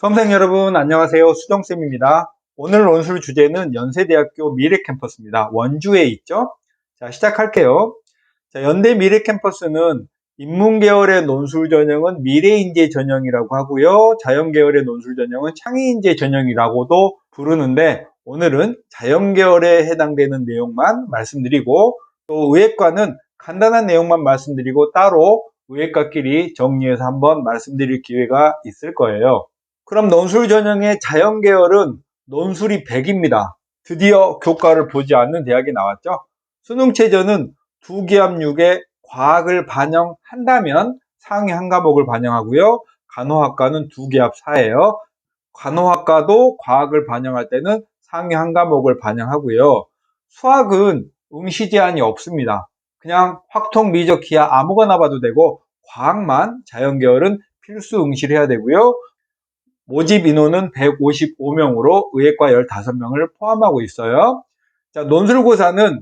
수험생 여러분 안녕하세요. 수정쌤입니다. 오늘 논술 주제는 연세대학교 미래캠퍼스입니다. 원주에 있죠? 자 시작할게요. 자, 연대 미래캠퍼스는 인문계열의 논술 전형은 미래인재 전형이라고 하고요. 자연계열의 논술 전형은 창의인재 전형이라고도 부르는데 오늘은 자연계열에 해당되는 내용만 말씀드리고 또 의예과는 간단한 내용만 말씀드리고 따로 의예과끼리 정리해서 한번 말씀드릴 기회가 있을 거예요. 그럼 논술 전형의 자연 계열은 논술이 100입니다. 드디어 교과를 보지 않는 대학이 나왔죠. 수능 최저는 두 기합 6에 과학을 반영한다면 상위 한 과목을 반영하고요. 간호학과는 두 기합 4예요. 간호학과도 과학을 반영할 때는 상위 한 과목을 반영하고요. 수학은 응시 제한이 없습니다. 그냥 확통, 미적, 기하 아무거나 봐도 되고 과학만 자연계열은 필수 응시를 해야 되고요. 모집 인원은 155명으로 의예과 15명을 포함하고 있어요. 자, 논술고사는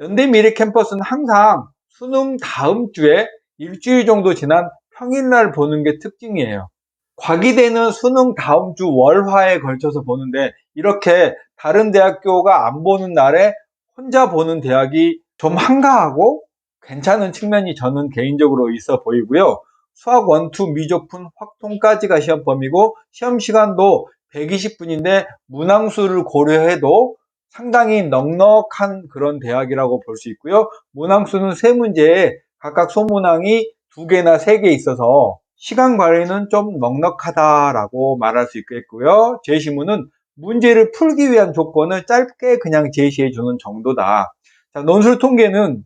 연대 미래 캠퍼스는 항상 수능 다음 주에 일주일 정도 지난 평일날 보는 게 특징이에요. 과기대는 수능 다음 주 월화에 걸쳐서 보는데 이렇게 다른 대학교가 안 보는 날에 혼자 보는 대학이 좀 한가하고 괜찮은 측면이 저는 개인적으로 있어 보이고요. 수학 원투 미적분 확통까지가 시험 범위고 시험 시간도 120분인데 문항수를 고려해도 상당히 넉넉한 그런 대학이라고 볼 수 있고요. 문항수는 세 문제에 각각 소문항이 두 개나 세 개 있어서 시간 관리는 좀 넉넉하다라고 말할 수 있겠고요. 제시문은 문제를 풀기 위한 조건을 짧게 그냥 제시해 주는 정도다. 자, 논술 통계는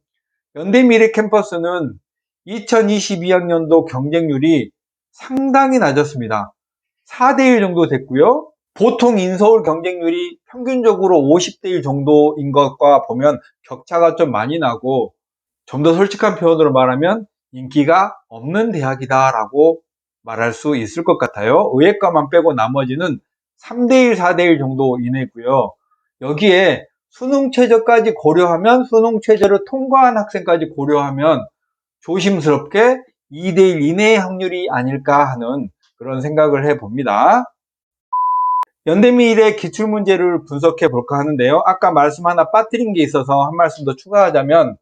연대 미래 캠퍼스는 2022학년도 경쟁률이 상당히 낮았습니다. 4대1 정도 됐고요. 보통 인서울 경쟁률이 평균적으로 50대1 정도인 것과 보면 격차가 좀 많이 나고 좀 더 솔직한 표현으로 말하면 인기가 없는 대학이다라고 말할 수 있을 것 같아요. 의예과만 빼고 나머지는 3대1, 4대1 정도 이내고요. 여기에 수능 최저까지 고려하면 수능 최저를 통과한 학생까지 고려하면 조심스럽게 2대1 이내의 확률이 아닐까 하는 그런 생각을 해봅니다. 연대미일의 기출문제를 분석해 볼까 하는데요. 아까 말씀 하나 빠뜨린 게 있어서 한 말씀 더 추가하자면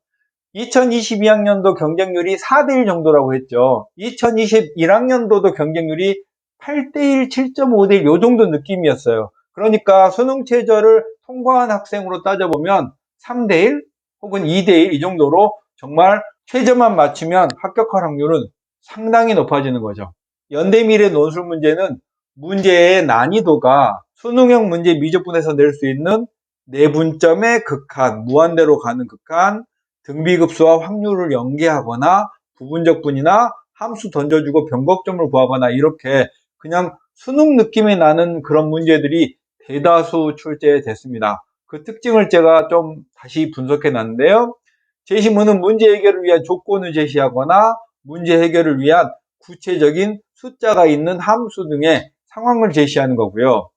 2022학년도 경쟁률이 4대1 정도라고 했죠. 2021학년도도 경쟁률이 8대1, 7.5대1 요 정도 느낌이었어요. 그러니까 수능 최저를 통과한 학생으로 따져보면 3대1 혹은 2대1 이 정도로 정말 최저만 맞추면 합격할 확률은 상당히 높아지는 거죠. 연대미래 논술 문제는 문제의 난이도가 수능형 문제 미적분에서 낼 수 있는 내분점의 극한, 무한대로 가는 극한, 등비급수와 확률을 연계하거나 부분적 분이나 함수 던져주고 변곡점을 구하거나 이렇게 그냥 수능 느낌이 나는 그런 문제들이 대다수 출제됐습니다. 그 특징을 제가 좀 다시 분석해 놨는데요. 제시문은 문제 해결을 위한 조건을 제시하거나 문제 해결을 위한 구체적인 숫자가 있는 함수 등의 상황을 제시하는 거고요.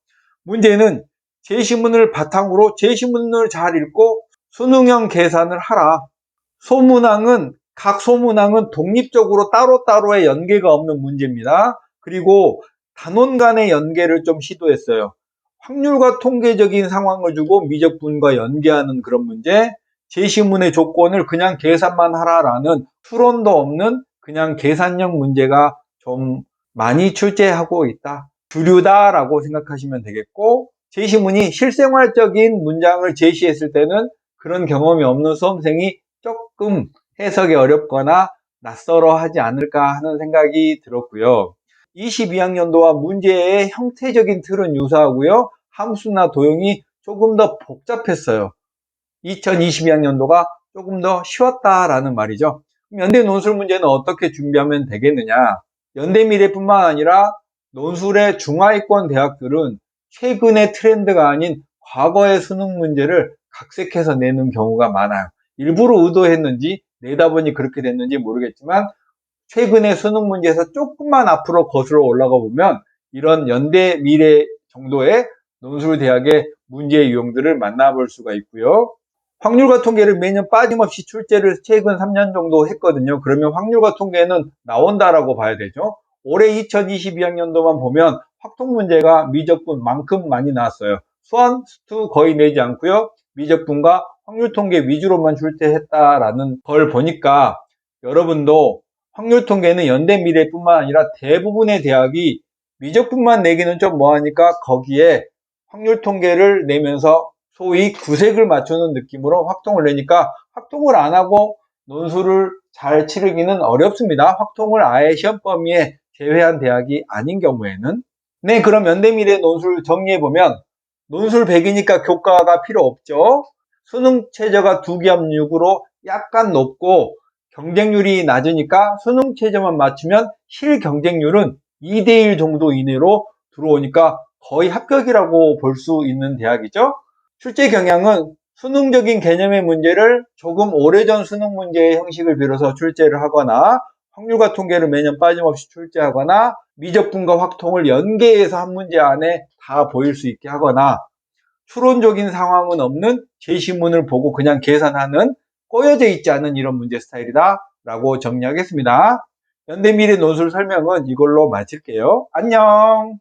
문제는 제시문을 바탕으로 제시문을 잘 읽고 수능형 계산을 하라. 소문항은 각 소문항은 독립적으로 따로따로의 연계가 없는 문제입니다. 그리고 단원 간의 연계를 좀 시도했어요. 확률과 통계적인 상황을 주고 미적분과 연계하는 그런 문제, 제시문의 조건을 그냥 계산만 하라라는 추론도 없는 그냥 계산형 문제가 좀 많이 출제하고 있다. 주류다라고 생각하시면 되겠고, 제시문이 실생활적인 문장을 제시했을 때는 그런 경험이 없는 수험생이 조금 해석이 어렵거나 낯설어 하지 않을까 하는 생각이 들었고요. 22학년도와 문제의 형태적인 틀은 유사하고요. 함수나 도형이 조금 더 복잡했어요. 2022학년도가 조금 더 쉬웠다라는 말이죠. 연대 논술 문제는 어떻게 준비하면 되겠느냐? 연대 미래뿐만 아니라 논술의 중하위권 대학들은 최근의 트렌드가 아닌 과거의 수능 문제를 각색해서 내는 경우가 많아요. 일부러 의도했는지 내다보니 그렇게 됐는지 모르겠지만 최근의 수능 문제에서 조금만 앞으로 거슬러 올라가 보면 이런 연대 미래 정도의 논술 대학의 문제 유형들을 만나볼 수가 있고요. 확률과 통계를 매년 빠짐없이 출제를 최근 3년 정도 했거든요. 그러면 확률과 통계는 나온다라고 봐야 되죠. 올해 2022학년도만 보면 확통 문제가 미적분만큼 많이 나왔어요. 수원, 수투 거의 내지 않고요. 미적분과 확률 통계 위주로만 출제했다라는 걸 보니까 여러분도 확률 통계는 연대 미래뿐만 아니라 대부분의 대학이 미적분만 내기는 좀 뭐하니까 거기에 확률 통계를 내면서 소위 구색을 맞추는 느낌으로 확통을 내니까 확통을 안 하고 논술을 잘 치르기는 어렵습니다. 확통을 아예 시험 범위에 제외한 대학이 아닌 경우에는 네 그럼 연대미래 논술 정리해보면 논술 100이니까 교과가 필요 없죠. 수능 최저가 두 기압 6으로 약간 높고 경쟁률이 낮으니까 수능 최저만 맞추면 실 경쟁률은 2대1 정도 이내로 들어오니까 거의 합격이라고 볼 수 있는 대학이죠. 출제 경향은 수능적인 개념의 문제를 조금 오래전 수능 문제의 형식을 빌어서 출제를 하거나 확률과 통계를 매년 빠짐없이 출제하거나 미적분과 확통을 연계해서 한 문제 안에 다 보일 수 있게 하거나 추론적인 상황은 없는 제시문을 보고 그냥 계산하는 꼬여져 있지 않은 이런 문제 스타일이다 라고 정리하겠습니다. 연대미래 논술 설명은 이걸로 마칠게요. 안녕